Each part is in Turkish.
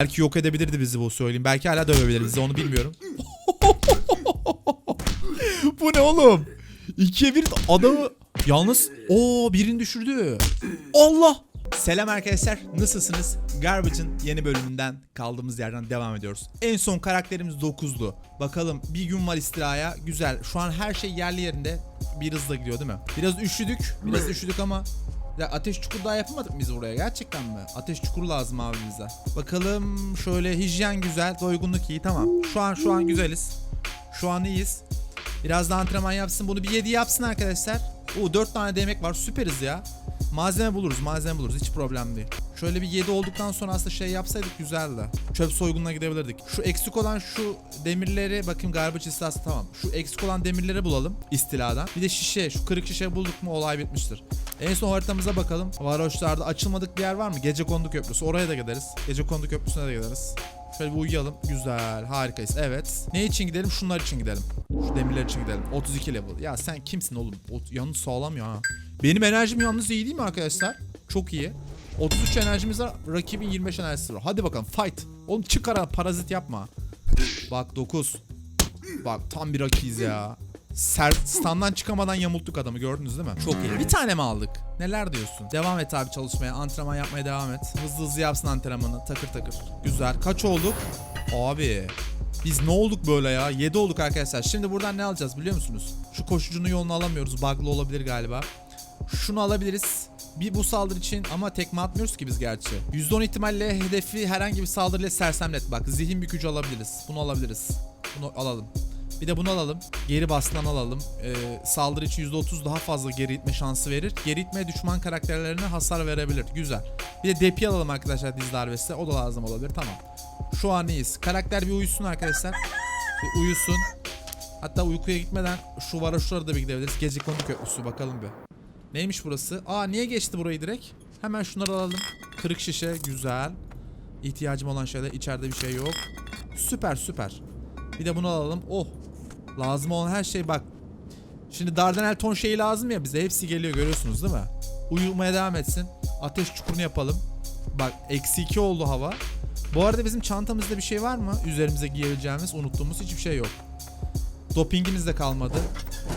Belki yok edebilirdi bizi bu söyleyeyim. Belki hala dövebilir bizi onu bilmiyorum. bu ne oğlum? İkiye bir adamı yalnız o birini düşürdü. Allah. Selam arkadaşlar nasılsınız? Garbage'ın yeni bölümünden kaldığımız yerden devam ediyoruz. En son karakterimiz 9'du. Bakalım bir gün var istilaya. Güzel. Şu an her şey yerli yerinde. Bir hızla gidiyor değil mi? Biraz üşüdük. Biraz üşüdük ama ya ateş çukur daha yapamadık biz buraya gerçekten mi? Ateş çukuru lazım abi bize. Bakalım şöyle hijyen güzel, doygunluk iyi tamam. Şu an şu an güzeliz. Şu an iyiyiz. Biraz da antrenman yapsın. Bunu bir 7 yapsın arkadaşlar. Oo 4 tane de yemek var. Süperiz ya. Malzeme buluruz, malzeme buluruz. Hiç problem değil. Şöyle bir 7 olduktan sonra aslında şey yapsaydık güzeldi. Çöp soygununa gidebilirdik. Şu eksik olan şu demirleri bakayım garbage istilası tamam. Şu eksik olan demirleri bulalım istiladan. Bir de şişe, şu kırık şişe bulduk mu olay bitmiştir. En son haritamıza bakalım. Varoşlarda açılmadık bir yer var mı? Gece kondu köprüsü. Oraya da gideriz. Gece kondu köprüsüne de gideriz. Şöyle bir uyuyalım. Güzel. Harikayız. Evet. Ne için gidelim? Şunlar için gidelim. Şu demirler için gidelim. 32 level. Ya sen kimsin oğlum? O, yalnız sağlam ya. Benim enerjim yalnız iyi değil mi arkadaşlar? Çok iyi. 33 enerjimiz var. Rakibin 25 enerjisi var. Hadi bakalım fight. Oğlum çık ara parazit yapma. Bak 9. Bak tam bir rakiyiz ya. Ser, standdan çıkamadan yamulttuk adamı gördünüz değil mi? Çok iyi. Bir tane mi aldık? Neler diyorsun? Devam et abi çalışmaya. Antrenman yapmaya devam et. Hızlı hızlı yapsın antrenmanı. Takır takır. Güzel. Kaç olduk? Abi. Biz ne olduk böyle ya? 7 olduk arkadaşlar. Şimdi buradan ne alacağız biliyor musunuz? Şu koşucunun yolunu alamıyoruz. Bug'lı olabilir galiba. Şunu alabiliriz. Bir bu saldırı için ama tekme atmıyoruz ki biz gerçi. %10 ihtimalle hedefi herhangi bir saldırıyla sersemlet. Bak zihin bükücü alabiliriz. Bunu alabiliriz. Bunu alalım. Bir de bunu alalım. Geri bastan alalım. Ee, saldırı için %30 daha fazla geri itme şansı verir. Geri itme düşman karakterlerine hasar verebilir. Güzel. Bir de depi alalım arkadaşlar diz darbesi. O da lazım olabilir. Tamam. Şu an iyiyiz. Karakter bir uyusun arkadaşlar. Bir uyusun. Hatta uykuya gitmeden şu varoşlara da bir gidebiliriz. Gece konu köprüsü bakalım bir. Neymiş burası? Aa niye geçti burayı direkt? Hemen şunları alalım. Kırık şişe güzel. İhtiyacım olan şeyler içeride bir şey yok. Süper süper. Bir de bunu alalım. Oh. Lazım olan her şey bak. Şimdi Dardanel ton şeyi lazım ya bize. Hepsi geliyor görüyorsunuz değil mi? Uyumaya devam etsin. Ateş çukurunu yapalım. Bak eksi 2 oldu hava. Bu arada bizim çantamızda bir şey var mı? Üzerimize giyebileceğimiz unuttuğumuz hiçbir şey yok. Dopingimiz de kalmadı.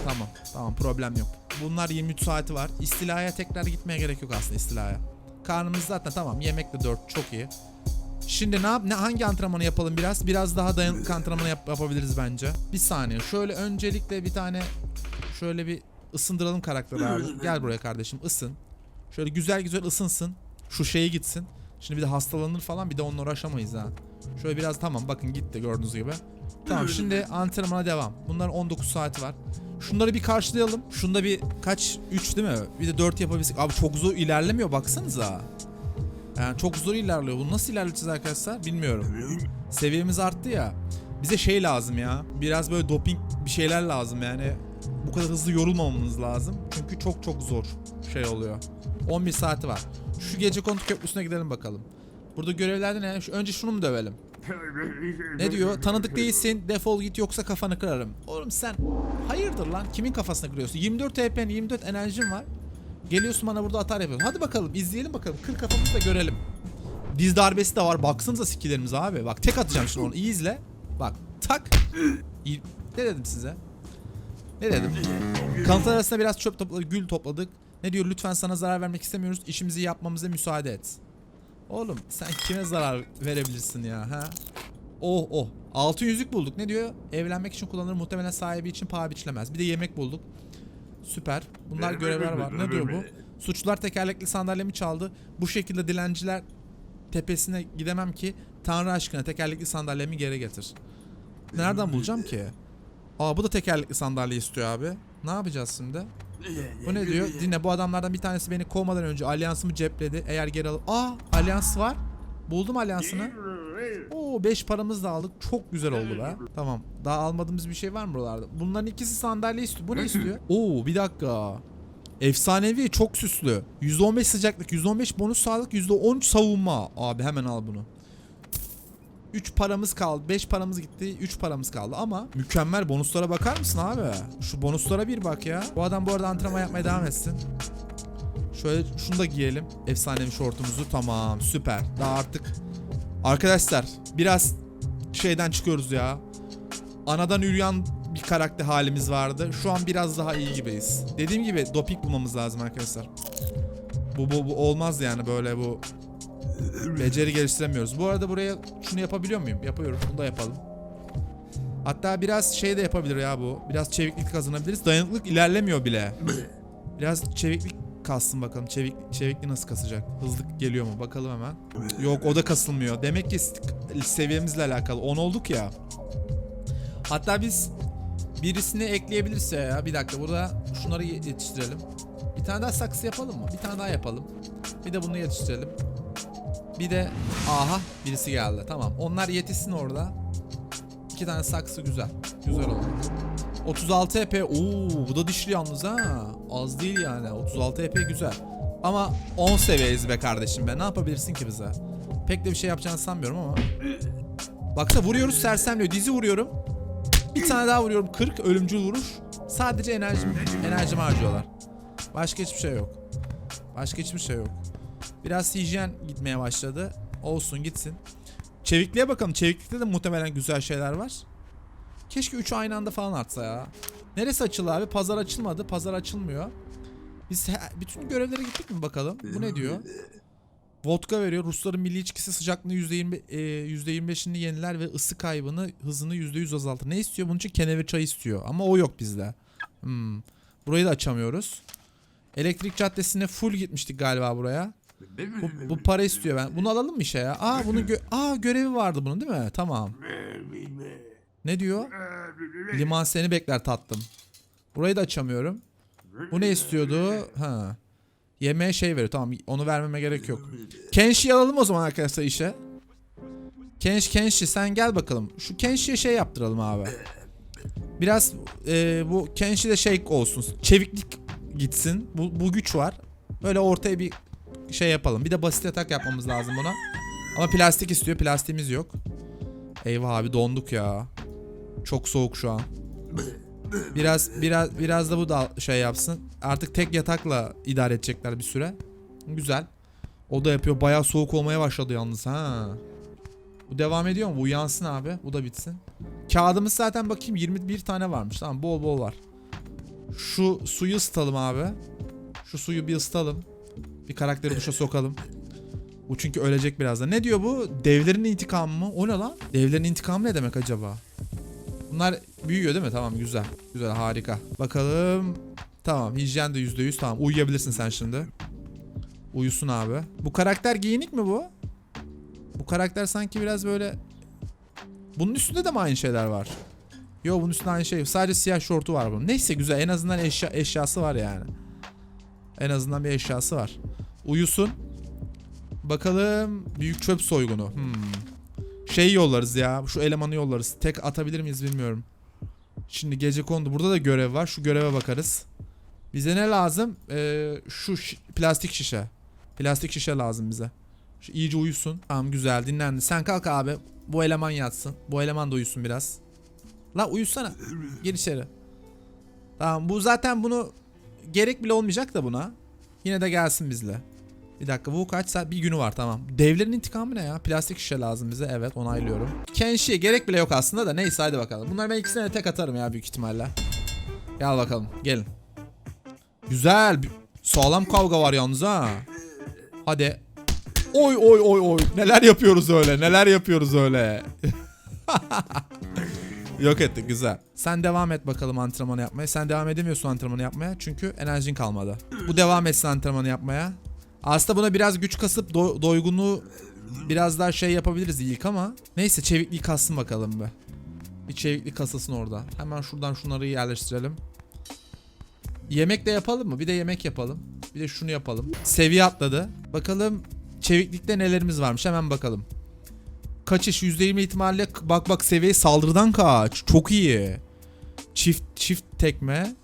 Tamam. Tamam problem yok. Bunlar 23 saati var. İstilaya tekrar gitmeye gerek yok aslında istilaya. Karnımız zaten tamam. Yemek de 4 çok iyi. Şimdi ne yap ne hangi antrenmanı yapalım biraz? Biraz daha dayanıklı antrenmanı yap- yapabiliriz bence. Bir saniye. Şöyle öncelikle bir tane şöyle bir ısındıralım karakteri abi. Gel buraya kardeşim ısın. Şöyle güzel güzel ısınsın. Şu şeyi gitsin. Şimdi bir de hastalanır falan bir de onunla uğraşamayız ha. Şöyle biraz tamam bakın gitti gördüğünüz gibi. Tamam şimdi antrenmana devam. Bunların 19 saati var. Şunları bir karşılayalım. Şunda bir kaç 3 değil mi? Bir de 4 yapabilsek. Abi çok zor ilerlemiyor baksanıza. Yani çok zor ilerliyor. Bunu nasıl ilerleteceğiz arkadaşlar bilmiyorum. Seviyemiz arttı ya. Bize şey lazım ya. Biraz böyle doping bir şeyler lazım yani. Bu kadar hızlı yorulmamamız lazım. Çünkü çok çok zor şey oluyor. 11 saati var. Şu gece kontu köprüsüne gidelim bakalım. Burada görevlerde ne? Şu- Önce şunu mu dövelim? Ne diyor? Tanıdık değilsin. Defol git yoksa kafanı kırarım. Oğlum sen hayırdır lan? Kimin kafasını kırıyorsun? 24 HP'n 24 enerjin var. Geliyorsun bana burada atar yapıyorsun. Hadi bakalım izleyelim bakalım. Kır kafamızı da görelim. Diz darbesi de var. Baksanıza skilllerimize abi. Bak tek atacağım şimdi onu. İyi izle. Bak tak. Ne dedim size? Ne dedim? Kanıtlar arasında biraz çöp topladık, gül topladık. Ne diyor? Lütfen sana zarar vermek istemiyoruz. İşimizi yapmamıza müsaade et. Oğlum sen kime zarar verebilirsin ya ha? Oh oh. Altın yüzük bulduk. Ne diyor? Evlenmek için kullanılır. Muhtemelen sahibi için paha biçilemez. Bir de yemek bulduk. Süper. Bunlar görevler var. Ne diyor bu? Suçlular tekerlekli sandalyemi çaldı. Bu şekilde dilenciler tepesine gidemem ki. Tanrı aşkına tekerlekli sandalyemi geri getir. Nereden bulacağım ki? Aa bu da tekerlekli sandalye istiyor abi. Ne yapacağız şimdi? Bu ne diyor? Dinle bu adamlardan bir tanesi beni kovmadan önce alyansımı cepledi. Eğer geri alıp... Aa alyans var. Buldum alyansını. Oo 5 paramız da aldık. Çok güzel oldu be. Tamam. Daha almadığımız bir şey var mı buralarda? Bunların ikisi sandalye istiyor. Bu ne istiyor? Oo bir dakika. Efsanevi çok süslü. %15 sıcaklık, %15 bonus sağlık, %13 savunma. Abi hemen al bunu. 3 paramız kaldı. 5 paramız gitti. 3 paramız kaldı ama mükemmel bonuslara bakar mısın abi? Şu bonuslara bir bak ya. Bu adam bu arada antrenman yapmaya devam etsin. Şöyle şunu da giyelim. Efsanevi şortumuzu. Tamam süper. Daha artık Arkadaşlar biraz şeyden çıkıyoruz ya. Anadan yürüyen bir karakter halimiz vardı. Şu an biraz daha iyi gibiyiz. Dediğim gibi doping bulmamız lazım arkadaşlar. Bu, bu, bu olmaz yani böyle bu beceri geliştiremiyoruz. Bu arada buraya şunu yapabiliyor muyum? Yapıyorum. Bunu da yapalım. Hatta biraz şey de yapabilir ya bu. Biraz çeviklik kazanabiliriz. Dayanıklık ilerlemiyor bile. Biraz çeviklik kassın bakalım. Çevik, çevikliği nasıl kasacak? Hızlı geliyor mu? Bakalım hemen. Yok o da kasılmıyor. Demek ki seviyemizle alakalı. 10 olduk ya. Hatta biz birisini ekleyebilirse ya. Bir dakika burada şunları ye- yetiştirelim. Bir tane daha saksı yapalım mı? Bir tane daha yapalım. Bir de bunu yetiştirelim. Bir de aha birisi geldi. Tamam. Onlar yetişsin orada. İki tane saksı güzel. Güzel oldu. 36 EP. Oo bu da dişli yalnız ha. Az değil yani. 36 EP güzel. Ama 10 seviyeyiz be kardeşim be. Ne yapabilirsin ki bize? Pek de bir şey yapacağını sanmıyorum ama. Baksa vuruyoruz sersemliyor. Dizi vuruyorum. Bir tane daha vuruyorum. 40 ölümcül vuruş. Sadece enerjim, enerjimi harcıyorlar. Başka hiçbir şey yok. Başka hiçbir şey yok. Biraz hijyen gitmeye başladı. Olsun gitsin. Çevikliğe bakalım. Çeviklikte de muhtemelen güzel şeyler var. Keşke 3 aynı anda falan artsa ya. Neresi açıldı abi? Pazar açılmadı. Pazar açılmıyor. Biz bütün görevlere gittik mi bakalım? Bu ne diyor? Vodka veriyor. Rusların milli içkisi sıcaklığını %20, e, %25'ini yeniler ve ısı kaybını hızını %100 azaltır. Ne istiyor? Bunun için kenevir çay istiyor. Ama o yok bizde. Hmm. Burayı da açamıyoruz. Elektrik caddesine full gitmiştik galiba buraya. Bu, bu para istiyor ben. Bunu alalım mı işe ya? Aa bunun gö- Aa görevi vardı bunun değil mi? Tamam. Ne diyor? Liman seni bekler tatlım. Burayı da açamıyorum. Bu ne istiyordu? Ha. Yemeğe şey veriyor. Tamam onu vermeme gerek yok. Kenşi'yi alalım o zaman arkadaşlar işe. Kenş Kenşi sen gel bakalım. Şu Kenşi'ye şey yaptıralım abi. Biraz e, bu Kenşi'de şey olsun. Çeviklik gitsin. Bu, bu güç var. Böyle ortaya bir şey yapalım. Bir de basit atak yapmamız lazım buna. Ama plastik istiyor. Plastiğimiz yok. Eyvah abi donduk ya. Çok soğuk şu an. Biraz biraz biraz da bu da şey yapsın. Artık tek yatakla idare edecekler bir süre. Güzel. O da yapıyor. Bayağı soğuk olmaya başladı yalnız ha. Bu devam ediyor mu? Bu uyansın abi. Bu da bitsin. Kağıdımız zaten bakayım 21 tane varmış. Tamam bol bol var. Şu suyu ısıtalım abi. Şu suyu bir ısıtalım. Bir karakteri duşa sokalım. Bu çünkü ölecek birazdan. Ne diyor bu? Devlerin intikamı mı? O ne lan? Devlerin intikamı ne demek acaba? Bunlar büyüyor değil mi? Tamam güzel. Güzel harika. Bakalım. Tamam hijyen de %100 tamam. Uyuyabilirsin sen şimdi. Uyusun abi. Bu karakter giyinik mi bu? Bu karakter sanki biraz böyle... Bunun üstünde de mi aynı şeyler var? Yo bunun üstünde aynı şey. Sadece siyah şortu var bunun. Neyse güzel. En azından eşya, eşyası var yani. En azından bir eşyası var. Uyusun. Bakalım. Büyük çöp soygunu. Hmm. Şey yollarız ya. Şu elemanı yollarız. Tek atabilir miyiz bilmiyorum. Şimdi gece kondu. Burada da görev var. Şu göreve bakarız. Bize ne lazım? Ee, şu şi- plastik şişe. Plastik şişe lazım bize. Şu iyice uyusun. Tamam güzel dinlendi. Sen kalk abi. Bu eleman yatsın. Bu eleman da uyusun biraz. La uyusana. Gir içeri. Tamam bu zaten bunu gerek bile olmayacak da buna. Yine de gelsin bizle. Bir dakika bu kaç saat? Bir günü var tamam. Devlerin intikamı ne ya? Plastik şişe lazım bize. Evet onaylıyorum. Kenşi'ye gerek bile yok aslında da neyse hadi bakalım. Bunlar ben ikisine de tek atarım ya büyük ihtimalle. Gel bakalım gelin. Güzel. Sağlam kavga var yalnız ha. Hadi. Oy oy oy oy. Neler yapıyoruz öyle? Neler yapıyoruz öyle? Yok ettik güzel. Sen devam et bakalım antrenmanı yapmaya. Sen devam edemiyorsun antrenmanı yapmaya çünkü enerjin kalmadı. Bu devam etsin antrenmanı yapmaya. Aslında buna biraz güç kasıp do- doygunluğu biraz daha şey yapabiliriz ilk ama. Neyse çevikliği kassın bakalım be. Bir çeviklik kasasın orada. Hemen şuradan şunları yerleştirelim. Yemek de yapalım mı? Bir de yemek yapalım. Bir de şunu yapalım. Seviye atladı. Bakalım çeviklikte nelerimiz varmış. Hemen bakalım. Kaçış %20 ihtimalle bak bak seviye saldırıdan kaç. Çok iyi. Çift çift tekme.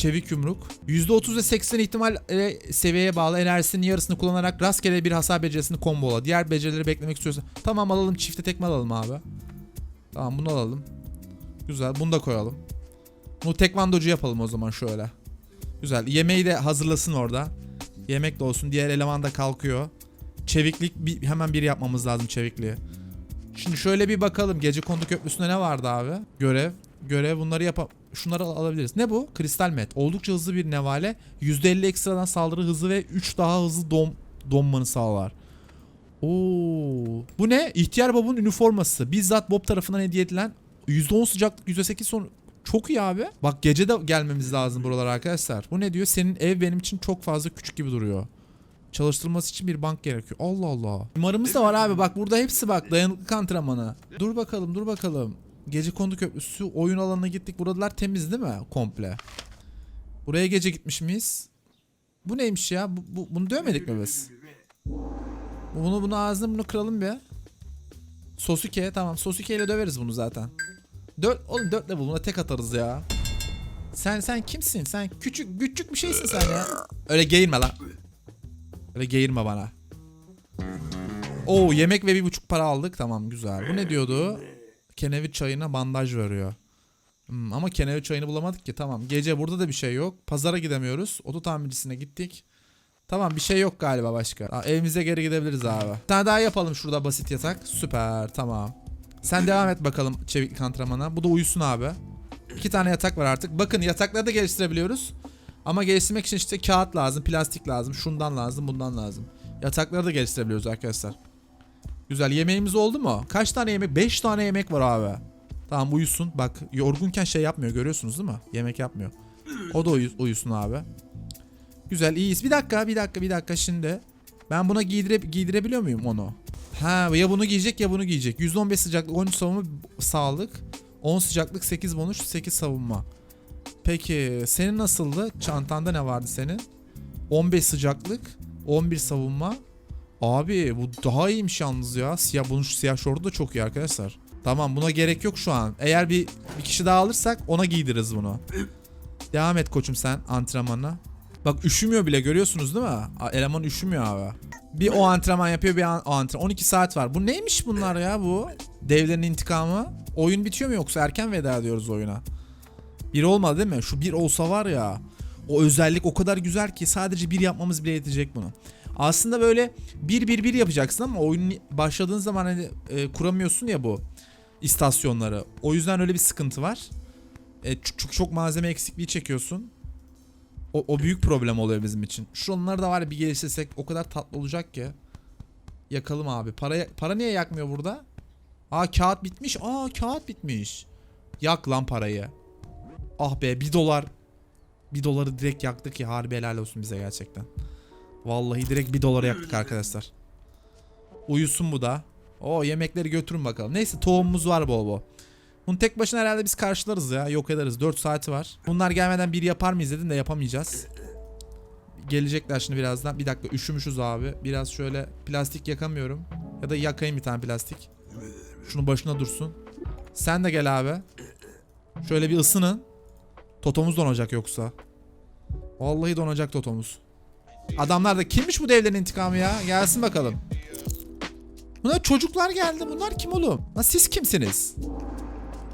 Çevik yumruk. %30 ve 80 ihtimal e, seviyeye bağlı enerjisinin yarısını kullanarak rastgele bir hasar becerisini kombola. Diğer becerileri beklemek istiyorsan. Tamam alalım çifte tekme alalım abi. Tamam bunu alalım. Güzel bunu da koyalım. Bunu tekvandocu yapalım o zaman şöyle. Güzel. Yemeği de hazırlasın orada. Yemek de olsun. Diğer eleman da kalkıyor. Çeviklik bir, hemen bir yapmamız lazım çevikliği. Şimdi şöyle bir bakalım. Gece kondu köprüsünde ne vardı abi? Görev. Görev bunları yap Şunları al- alabiliriz. Ne bu? Kristal met. Oldukça hızlı bir nevale. %50 ekstradan saldırı hızı ve 3 daha hızlı dom donmanı sağlar. Oo. Bu ne? İhtiyar Bob'un üniforması. Bizzat Bob tarafından hediye edilen %10 sıcaklık %8 son çok iyi abi. Bak gece de gelmemiz lazım buralara arkadaşlar. Bu ne diyor? Senin ev benim için çok fazla küçük gibi duruyor. Çalıştırılması için bir bank gerekiyor. Allah Allah. Mimarımız da var abi. Bak burada hepsi bak. Dayanıklık antrenmanı. Dur bakalım dur bakalım. Gece kondu köprüsü oyun alanına gittik. Buralar temiz değil mi? Komple. Buraya gece gitmiş miyiz? Bu neymiş ya? Bu, bu- bunu dövmedik mi biz? Bunu bunu ağzını bunu kıralım bir. Sosuke tamam. Sosuke ile döveriz bunu zaten. Dört, oğlum dört level buna tek atarız ya. Sen sen kimsin? Sen küçük küçük bir şeysin sen ya. Öyle geğirme lan. Öyle geğirme bana. Oo yemek ve bir buçuk para aldık. Tamam güzel. Bu ne diyordu? Kenevir çayına bandaj veriyor. Hmm, ama kenevir çayını bulamadık ki. Tamam. Gece burada da bir şey yok. Pazara gidemiyoruz. Oto tamircisine gittik. Tamam bir şey yok galiba başka. Aa, evimize geri gidebiliriz abi. Bir tane daha yapalım şurada basit yatak. Süper tamam. Sen devam et bakalım çeviklik antrenmana. Bu da uyusun abi. İki tane yatak var artık. Bakın yatakları da geliştirebiliyoruz. Ama geliştirmek için işte kağıt lazım, plastik lazım, şundan lazım, bundan lazım. Yatakları da geliştirebiliyoruz arkadaşlar. Güzel yemeğimiz oldu mu? Kaç tane yemek? 5 tane yemek var abi. Tamam uyusun. Bak yorgunken şey yapmıyor görüyorsunuz değil mi? Yemek yapmıyor. O da uyu- uyusun abi. Güzel iyiyiz. Bir dakika bir dakika bir dakika şimdi. Ben buna giydire, giydirebiliyor muyum onu? Ha ya bunu giyecek ya bunu giyecek. %15 sıcaklık 13 savunma sağlık. 10 sıcaklık 8 bonus 8 savunma. Peki senin nasıldı? Çantanda ne vardı senin? 15 sıcaklık 11 savunma. Abi bu daha iyiymiş yalnız ya. Siyah bunun şu siyah şortu da çok iyi arkadaşlar. Tamam buna gerek yok şu an. Eğer bir, bir kişi daha alırsak ona giydiririz bunu. Devam et koçum sen antrenmanına. Bak üşümüyor bile görüyorsunuz değil mi? Eleman üşümüyor abi. Bir o antrenman yapıyor bir an- o antrenman. 12 saat var. Bu neymiş bunlar ya bu? Devlerin intikamı. Oyun bitiyor mu yoksa erken veda ediyoruz oyuna? Bir olmadı değil mi? Şu bir olsa var ya. O özellik o kadar güzel ki sadece bir yapmamız bile yetecek bunu. Aslında böyle bir bir bir yapacaksın ama oyun başladığın zaman hani e, kuramıyorsun ya bu istasyonları. O yüzden öyle bir sıkıntı var. E, çok, çok, malzeme eksikliği çekiyorsun. O, o büyük problem oluyor bizim için. Şunları da var bir geliştirsek o kadar tatlı olacak ki. Yakalım abi. Para, para niye yakmıyor burada? Aa kağıt bitmiş. Aa kağıt bitmiş. Yak lan parayı. Ah be bir dolar. Bir doları direkt yaktık ya harbi helal olsun bize gerçekten. Vallahi direkt bir dolara yaktık arkadaşlar. Uyusun bu da. O yemekleri götürün bakalım. Neyse tohumumuz var bol bol. Bunu tek başına herhalde biz karşılarız ya. Yok ederiz. 4 saati var. Bunlar gelmeden bir yapar mıyız dedim de yapamayacağız. Gelecekler şimdi birazdan. Bir dakika üşümüşüz abi. Biraz şöyle plastik yakamıyorum. Ya da yakayım bir tane plastik. Şunun başına dursun. Sen de gel abi. Şöyle bir ısının. Totomuz donacak yoksa. Vallahi donacak totomuz. Adamlar da kimmiş bu devlerin intikamı ya? Gelsin bakalım. Bunlar çocuklar geldi. Bunlar kim oğlum? Lan siz kimsiniz?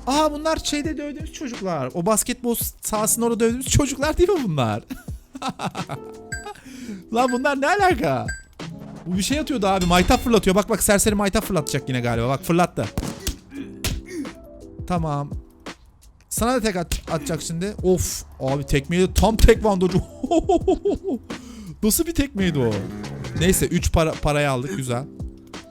Aa bunlar şeyde dövdüğümüz çocuklar. O basketbol sahasında orada dövdüğümüz çocuklar değil mi bunlar? Lan bunlar ne alaka? Bu bir şey atıyordu abi. Maytap fırlatıyor. Bak bak serseri maytap fırlatacak yine galiba. Bak fırlattı. Tamam. Sana da tek at- atacak şimdi. Of. Abi tekmeyi tam tekvandocu. Nasıl bir tekmeydi o? Neyse 3 para parayı aldık güzel.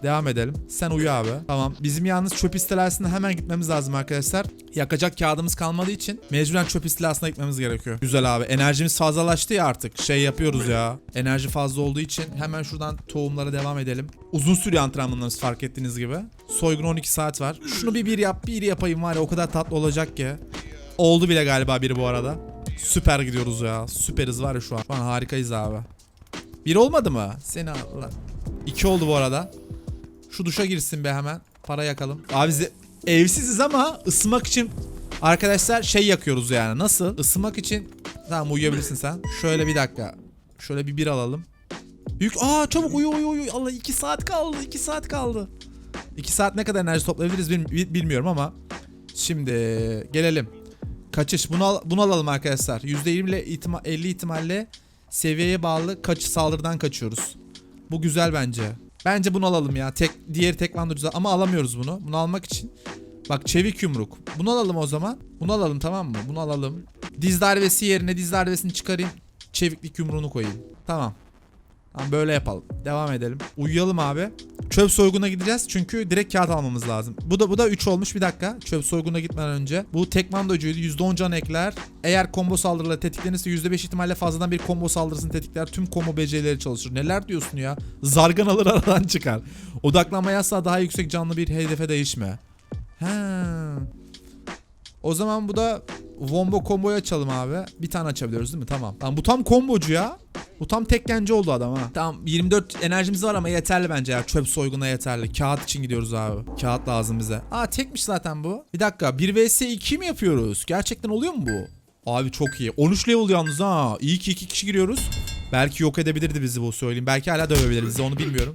Devam edelim. Sen uyu abi. Tamam. Bizim yalnız çöp istilasına hemen gitmemiz lazım arkadaşlar. Yakacak kağıdımız kalmadığı için mecburen çöp istilasına gitmemiz gerekiyor. Güzel abi. Enerjimiz fazlalaştı ya artık. Şey yapıyoruz ya. Enerji fazla olduğu için hemen şuradan tohumlara devam edelim. Uzun sürüyor antrenmanlarımız fark ettiğiniz gibi. Soygun 12 saat var. Şunu bir bir yap, bir yapayım var ya o kadar tatlı olacak ki. Oldu bile galiba biri bu arada. Süper gidiyoruz ya. Süperiz var ya şu an. Şu an harikayız abi. Bir olmadı mı? Seni Allah. İki oldu bu arada. Şu duşa girsin be hemen. Para yakalım. Abi ze- evsiziz ama ısınmak için arkadaşlar şey yakıyoruz yani. Nasıl? Isınmak için tamam uyuyabilirsin sen. Şöyle bir dakika. Şöyle bir bir alalım. Büyük aa çabuk uyu uyu uyu. Allah 2 saat kaldı. 2 saat kaldı. 2 saat ne kadar enerji toplayabiliriz bil- bil- bilmiyorum ama şimdi gelelim. Kaçış bunu al- bunu alalım arkadaşlar. %20 ile ihtima- 50 ihtimalle seviyeye bağlı kaç saldırıdan kaçıyoruz. Bu güzel bence. Bence bunu alalım ya. Tek diğeri tekvandocu ama alamıyoruz bunu. Bunu almak için. Bak çevik yumruk. Bunu alalım o zaman. Bunu alalım tamam mı? Bunu alalım. Diz darbesi yerine diz darbesini çıkarayım. Çeviklik yumruğunu koyayım. Tamam. Tamam böyle yapalım. Devam edelim. Uyuyalım abi. Çöp soyguna gideceğiz çünkü direkt kağıt almamız lazım. Bu da bu da 3 olmuş bir dakika. Çöp soyguna gitmeden önce. Bu tekvandocuydu. %10 can ekler. Eğer combo saldırıları tetiklenirse %5 ihtimalle fazladan bir combo saldırısını tetikler. Tüm combo becerileri çalışır. Neler diyorsun ya? Zargan alır aradan çıkar. Odaklanma asla daha yüksek canlı bir hedefe değişme. He. O zaman bu da Wombo combo'yu açalım abi. Bir tane açabiliyoruz değil mi? Tamam. Tamam bu tam kombocu ya. Bu tam tekkence oldu adam ha. Tamam 24 enerjimiz var ama yeterli bence ya. Çöp soyguna yeterli. Kağıt için gidiyoruz abi. Kağıt lazım bize. Aa tekmiş zaten bu. Bir dakika 1 vs 2 mi yapıyoruz? Gerçekten oluyor mu bu? Abi çok iyi. 13 level yalnız ha. İyi ki 2 kişi giriyoruz. Belki yok edebilirdi bizi bu söyleyeyim. Belki hala dövebilir bizi onu bilmiyorum.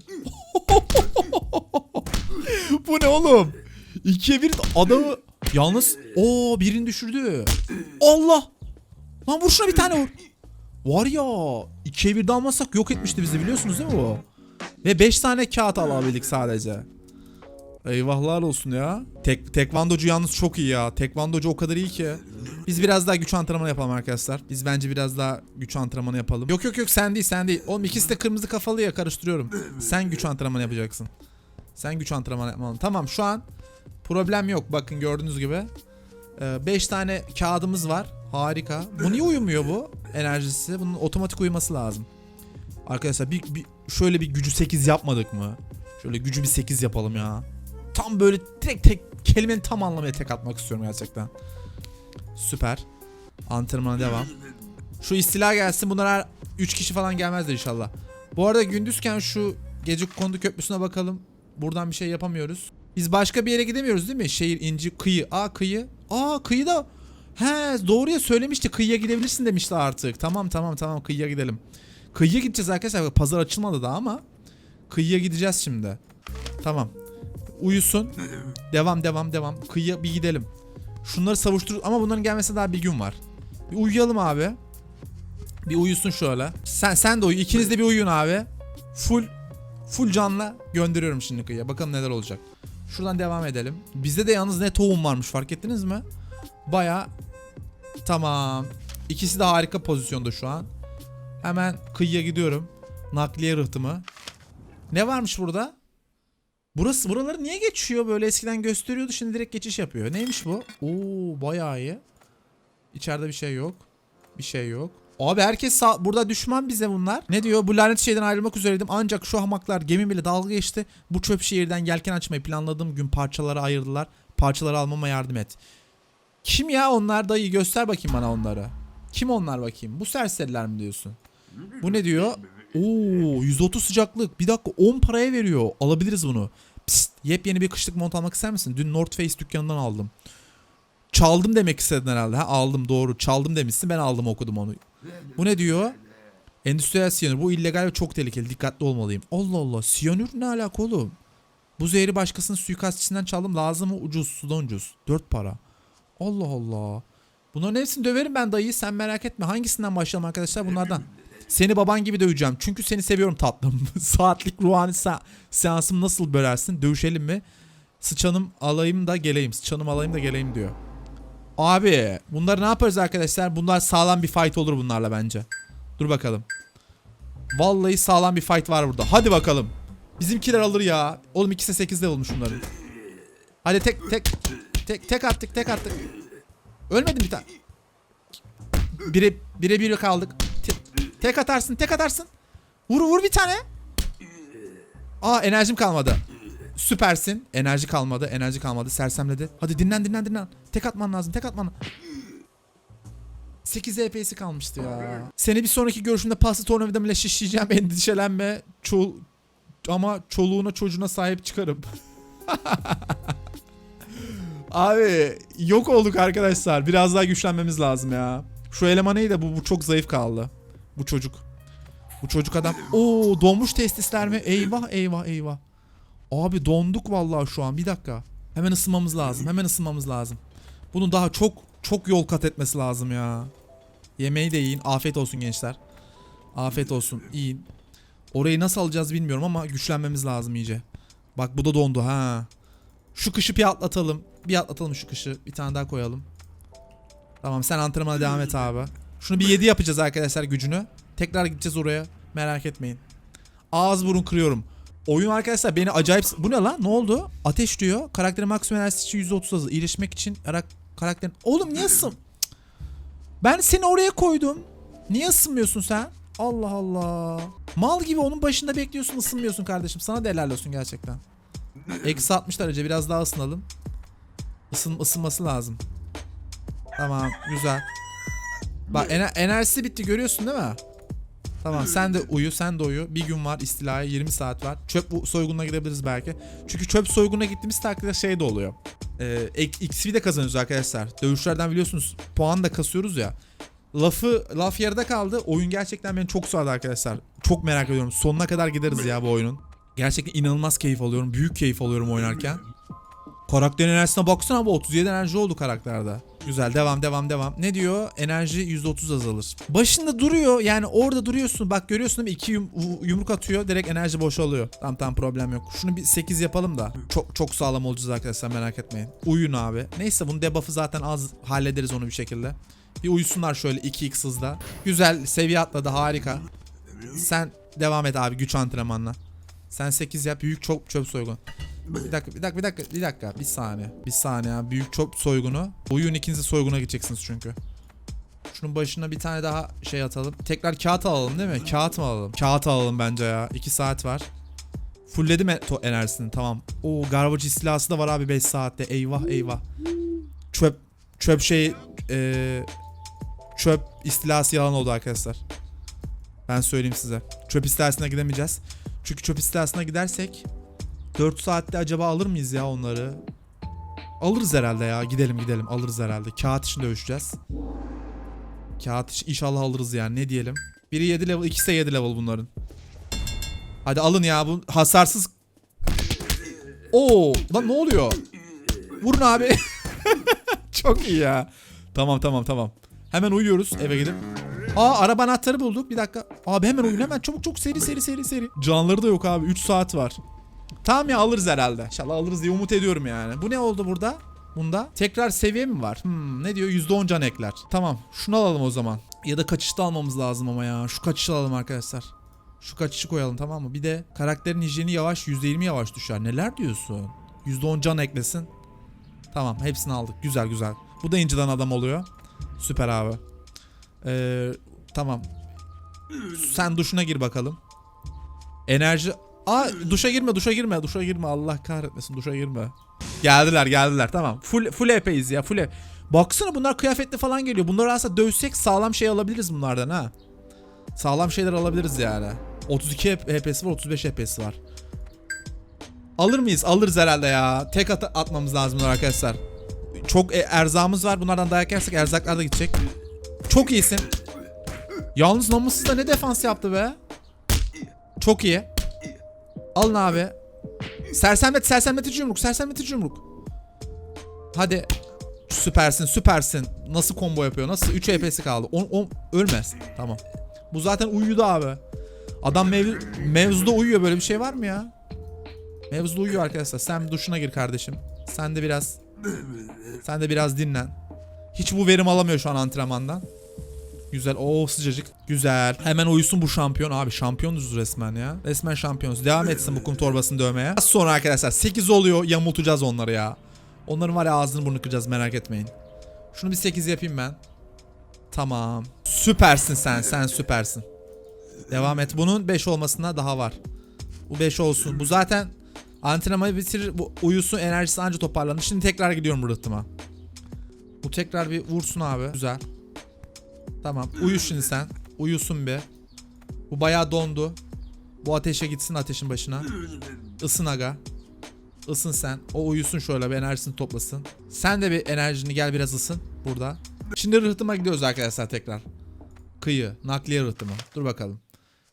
bu ne oğlum? 2'ye 1 adamı yalnız o birini düşürdü. Allah! Lan vur şuna bir tane vur. Var ya 2'ye 1'de almazsak yok etmişti bizi biliyorsunuz değil mi bu? Ve 5 tane kağıt alabildik sadece. Eyvahlar olsun ya. Tek, tekvandocu yalnız çok iyi ya. Tekvandocu o kadar iyi ki. Biz biraz daha güç antrenmanı yapalım arkadaşlar. Biz bence biraz daha güç antrenmanı yapalım. Yok yok yok sen değil sen değil. Oğlum ikisi de kırmızı kafalı ya karıştırıyorum. Sen güç antrenmanı yapacaksın. Sen güç antrenmanı yapmalısın. Tamam şu an problem yok. Bakın gördüğünüz gibi. 5 tane kağıdımız var. Harika. Bu niye uyumuyor bu enerjisi? Bunun otomatik uyuması lazım. Arkadaşlar bir, bir şöyle bir gücü 8 yapmadık mı? Şöyle gücü bir 8 yapalım ya. Tam böyle direkt tek kelimenin tam anlamıyla tek atmak istiyorum gerçekten. Süper. Antrenmana devam. Şu istila gelsin. Bunlar her 3 kişi falan gelmezler inşallah. Bu arada gündüzken şu gece kondu köprüsüne bakalım. Buradan bir şey yapamıyoruz. Biz başka bir yere gidemiyoruz değil mi? Şehir, inci, kıyı. Aa kıyı. Aa kıyı da. He doğru ya söylemişti. Kıyıya gidebilirsin demişti artık. Tamam tamam tamam kıyıya gidelim. Kıyıya gideceğiz arkadaşlar. Pazar açılmadı daha ama. Kıyıya gideceğiz şimdi. Tamam. Uyusun. Devam devam devam. Kıyıya bir gidelim. Şunları savuştur ama bunların gelmesine daha bir gün var. Bir uyuyalım abi. Bir uyusun şöyle. Sen sen de uyu. İkiniz de bir uyuyun abi. Full full canla gönderiyorum şimdi kıyıya. Bakalım neler olacak. Şuradan devam edelim. Bizde de yalnız ne tohum varmış fark ettiniz mi? Baya tamam. İkisi de harika pozisyonda şu an. Hemen kıyıya gidiyorum. Nakliye rıhtımı. Ne varmış burada? Burası buraları niye geçiyor? Böyle eskiden gösteriyordu şimdi direkt geçiş yapıyor. Neymiş bu? Oo bayağı iyi. İçeride bir şey yok. Bir şey yok. Abi herkes sağ, burada düşman bize bunlar. Ne diyor? Bu lanet şeyden ayrılmak üzereydim ancak şu hamaklar gemimle dalga geçti. Bu çöp şehirden yelken açmayı planladığım gün parçalara ayırdılar. Parçaları almama yardım et. Kim ya onlar dayı göster bakayım bana onları. Kim onlar bakayım? Bu serseriler mi diyorsun? Bu ne diyor? Oo 130 sıcaklık. Bir dakika 10 paraya veriyor. Alabiliriz bunu. Psst, yepyeni bir kışlık mont almak ister misin? Dün North Face dükkanından aldım. Çaldım demek istedin herhalde. Ha, aldım doğru. Çaldım demişsin. Ben aldım okudum onu. Bu ne diyor? Endüstriyel siyanür. Bu illegal ve çok tehlikeli. Dikkatli olmalıyım. Allah Allah. Siyanür ne alaka oğlum? Bu zehri başkasının suikastçisinden çaldım. Lazım mı? Ucuz. Sudan ucuz. 4 para. Allah Allah. Bunların hepsini döverim ben dayıyı. Sen merak etme. Hangisinden başlayalım arkadaşlar? Bunlardan. Seni baban gibi döveceğim. Çünkü seni seviyorum tatlım. Saatlik ruhani se- seansım nasıl bölersin? Dövüşelim mi? Sıçanım alayım da geleyim. Sıçanım alayım da geleyim diyor. Abi bunları ne yaparız arkadaşlar? Bunlar sağlam bir fight olur bunlarla bence. Dur bakalım. Vallahi sağlam bir fight var burada. Hadi bakalım. Bizimkiler alır ya. Oğlum ikisi 8'de olmuş bunların. Hadi tek tek tek tek attık tek attık. Ölmedin bir tane. Bire bire bir kaldık. Te- tek atarsın tek atarsın. Vur vur bir tane. Aa enerjim kalmadı. Süpersin. Enerji kalmadı. Enerji kalmadı. Sersemledi. Hadi dinlen dinlen dinlen. Tek atman lazım. Tek atman. 8 EP'si kalmıştı ya. Seni bir sonraki görüşümde paslı tornavidamla şişleyeceğim. Endişelenme. Çol ama çoluğuna çocuğuna sahip çıkarım. Abi yok olduk arkadaşlar. Biraz daha güçlenmemiz lazım ya. Şu eleman iyi bu, bu çok zayıf kaldı. Bu çocuk. Bu çocuk adam. Oo donmuş testisler mi? Eyvah eyvah eyvah. Abi donduk vallahi şu an. Bir dakika. Hemen ısınmamız lazım. Hemen ısınmamız lazım. Bunun daha çok çok yol kat etmesi lazım ya. Yemeği de yiyin. Afiyet olsun gençler. Afiyet olsun. Yiyin. Orayı nasıl alacağız bilmiyorum ama güçlenmemiz lazım iyice. Bak bu da dondu ha. Şu kışı bir atlatalım. Bir atlatalım şu kışı. Bir tane daha koyalım. Tamam sen antrenmana devam et abi. Şunu bir 7 yapacağız arkadaşlar gücünü. Tekrar gideceğiz oraya. Merak etmeyin. Ağız burun kırıyorum. Oyun arkadaşlar beni acayip... Bu ne lan? Ne oldu? Ateş diyor. Karakterin maksimum enerjisi için %30 azı. İyileşmek için ara karakterin... Oğlum niye ısın? Ben seni oraya koydum. Niye ısınmıyorsun sen? Allah Allah. Mal gibi onun başında bekliyorsun ısınmıyorsun kardeşim. Sana da helal olsun gerçekten. Eksi 60 derece biraz daha ısınalım. Isın, ısınması lazım. Tamam güzel. Bak ener- enerjisi bitti görüyorsun değil mi? Tamam sen de uyu sen de uyu. Bir gün var istilaya 20 saat var. Çöp soygununa gidebiliriz belki. Çünkü çöp soygununa gittiğimiz takdirde şey de oluyor. Ee, XP de kazanıyoruz arkadaşlar. Dövüşlerden biliyorsunuz puan da kasıyoruz ya. Lafı laf yarıda kaldı. Oyun gerçekten beni çok sardı arkadaşlar. Çok merak ediyorum. Sonuna kadar gideriz ya bu oyunun. Gerçekten inanılmaz keyif alıyorum. Büyük keyif alıyorum oynarken. Karakterin enerjisine baksana abi 37 enerji oldu karakterde. Güzel devam devam devam. Ne diyor? Enerji %30 azalır. Başında duruyor yani orada duruyorsun. Bak görüyorsun değil mi? İki yum- u- yumruk atıyor direkt enerji boşalıyor. Tamam tamam problem yok. Şunu bir 8 yapalım da. Çok çok sağlam olacağız arkadaşlar merak etmeyin. Uyuyun abi. Neyse bunun debuff'ı zaten az hallederiz onu bir şekilde. Bir uyusunlar şöyle 2x hızda. Güzel seviye atladı harika. Sen devam et abi güç antrenmanla. Sen 8 yap büyük çok çöp soygun. Bir dakika, bir dakika, bir dakika, bir dakika. Bir saniye. Bir saniye abi. Büyük çöp soygunu. Oyun ikinci soyguna gideceksiniz çünkü. Şunun başına bir tane daha şey atalım. Tekrar kağıt alalım değil mi? Kağıt mı alalım? Kağıt alalım bence ya. 2 saat var. Fullledi mi to- enerjisini? Tamam. Oo garbage istilası da var abi 5 saatte. Eyvah eyvah. Çöp çöp şey eee çöp istilası yalan oldu arkadaşlar. Ben söyleyeyim size. Çöp istilasına gidemeyeceğiz. Çünkü çöp istilasına gidersek 4 saatte acaba alır mıyız ya onları? Alırız herhalde ya. Gidelim gidelim. Alırız herhalde. Kağıt için dövüşeceğiz. Kağıt için inşallah alırız yani. Ne diyelim? Biri 7 level, ikisi de 7 level bunların. Hadi alın ya bu hasarsız. Oo, lan ne oluyor? Vurun abi. Çok iyi ya. Tamam tamam tamam. Hemen uyuyoruz eve gidip. Aa araba anahtarı bulduk. Bir dakika. Abi hemen uyun hemen çabuk çabuk seri seri seri seri. Canları da yok abi. 3 saat var. Tamam ya alırız herhalde. İnşallah alırız diye umut ediyorum yani. Bu ne oldu burada? Bunda tekrar seviye mi var? Hmm, ne diyor? %10 can ekler. Tamam. Şunu alalım o zaman. Ya da kaçışta almamız lazım ama ya. Şu kaçışı alalım arkadaşlar. Şu kaçışı koyalım tamam mı? Bir de karakterin hijyeni yavaş %20 yavaş düşer. Neler diyorsun? %10 can eklesin. Tamam hepsini aldık. Güzel güzel. Bu da inciden adam oluyor. Süper abi. Ee, tamam. Sen duşuna gir bakalım. Enerji... Aa duşa girme duşa girme duşa girme Allah kahretmesin duşa girme. Geldiler geldiler tamam. Full full EP'yiz ya full EP. Baksana bunlar kıyafetli falan geliyor. Bunları aslında dövsek sağlam şey alabiliriz bunlardan ha. Sağlam şeyler alabiliriz yani. 32 HP'si var 35 HP'si var. Alır mıyız? Alırız herhalde ya. Tek at atmamız lazım arkadaşlar. Çok e, erzağımız var. Bunlardan dayak yersek erzaklar da gidecek. Çok iyisin. Yalnız namussuz da ne defans yaptı be. Çok iyi. Alın abi. Sersemlet, sersemletici yumruk, sersemletici yumruk. Hadi. Süpersin, süpersin. Nasıl combo yapıyor? Nasıl 3 HP'si kaldı? 10 10 ölmez. Tamam. Bu zaten uyudu abi. Adam mev mevzuda uyuyor. Böyle bir şey var mı ya? Mevzuda uyuyor arkadaşlar. Sen duşuna gir kardeşim. Sen de biraz sen de biraz dinlen. Hiç bu verim alamıyor şu an antrenmandan. Güzel. Oo sıcacık. Güzel. Hemen uyusun bu şampiyon. Abi şampiyonuz resmen ya. Resmen şampiyonuz. Devam etsin bu kum torbasını dövmeye. Az sonra arkadaşlar 8 oluyor. Yamultacağız onları ya. Onların var ya ağzını burnunu kıracağız merak etmeyin. Şunu bir 8 yapayım ben. Tamam. Süpersin sen. Sen süpersin. Devam et. Bunun 5 olmasına daha var. Bu 5 olsun. Bu zaten antrenmanı bitirir. Bu uyusun enerjisi anca toparlanır. Şimdi tekrar gidiyorum rıhtıma. Bu tekrar bir vursun abi. Güzel. Tamam. Uyu şimdi sen. Uyusun bir. Bu bayağı dondu. Bu ateşe gitsin ateşin başına. Isın aga. Isın sen. O uyusun şöyle bir enerjisini toplasın. Sen de bir enerjini gel biraz ısın burada. Şimdi rıhtıma gidiyoruz arkadaşlar tekrar. Kıyı. Nakliye rıhtımı. Dur bakalım.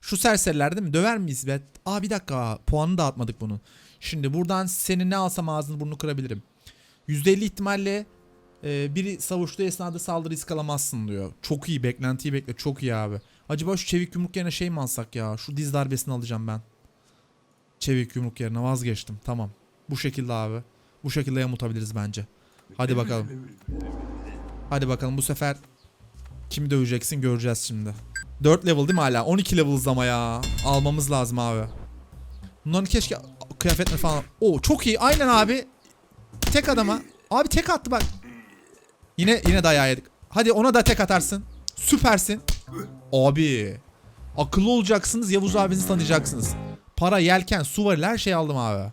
Şu serseriler değil mi? Döver miyiz be? Aa bir dakika. Puanını dağıtmadık bunu. Şimdi buradan senin ne alsam ağzını burnunu kırabilirim. %50 ihtimalle e, biri savuştuğu esnada saldırı risk alamazsın diyor. Çok iyi. Beklentiyi bekle. Çok iyi abi. Acaba şu çevik yumruk yerine şey mi alsak ya? Şu diz darbesini alacağım ben. Çevik yumruk yerine vazgeçtim. Tamam. Bu şekilde abi. Bu şekilde yamutabiliriz bence. Hadi bakalım. Hadi bakalım bu sefer kimi döveceksin göreceğiz şimdi. 4 level değil mi hala? 12 level'ız ama ya. Almamız lazım abi. Bunların keşke kıyafetleri falan. Oo çok iyi. Aynen abi. Tek adama. Abi tek attı bak. Yine yine dayağı yedik. Hadi ona da tek atarsın. Süpersin. Abi. Akıllı olacaksınız. Yavuz abinizi tanıyacaksınız. Para, yelken, su var her şeyi aldım abi.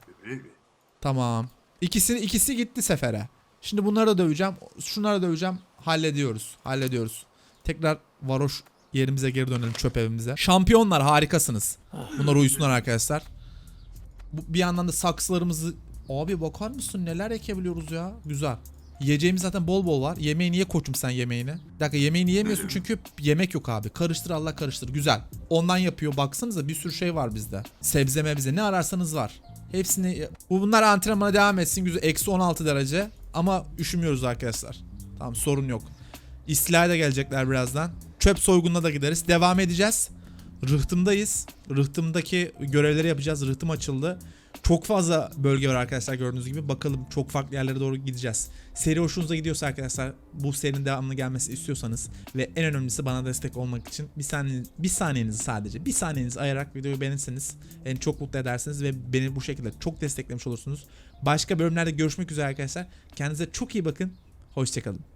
Tamam. İkisi, ikisi gitti sefere. Şimdi bunları da döveceğim. Şunları da döveceğim. Hallediyoruz. Hallediyoruz. Tekrar varoş yerimize geri dönelim çöp evimize. Şampiyonlar harikasınız. Bunlar uyusunlar arkadaşlar. Bu, bir yandan da saksılarımızı... Abi bakar mısın neler ekebiliyoruz ya. Güzel. Yiyeceğimiz zaten bol bol var. Yemeğini ye koçum sen yemeğini. Bir dakika yemeğini yemiyorsun çünkü yemek yok abi. Karıştır Allah karıştır. Güzel. Ondan yapıyor. Baksanıza bir sürü şey var bizde. Sebze mebze ne ararsanız var. Hepsini... Bu bunlar antrenmana devam etsin. Güzel. Eksi 16 derece. Ama üşümüyoruz arkadaşlar. Tamam sorun yok. İstilaya da gelecekler birazdan. Çöp soygununa da gideriz. Devam edeceğiz. Rıhtımdayız. Rıhtımdaki görevleri yapacağız. Rıhtım açıldı. Çok fazla bölge var arkadaşlar gördüğünüz gibi. Bakalım çok farklı yerlere doğru gideceğiz. Seri hoşunuza gidiyorsa arkadaşlar bu serinin devamlı gelmesi istiyorsanız ve en önemlisi bana destek olmak için bir saniye bir saniyenizi sadece bir saniyenizi ayırarak videoyu beğenirseniz beni çok mutlu edersiniz ve beni bu şekilde çok desteklemiş olursunuz. Başka bölümlerde görüşmek üzere arkadaşlar. Kendinize çok iyi bakın. Hoşçakalın.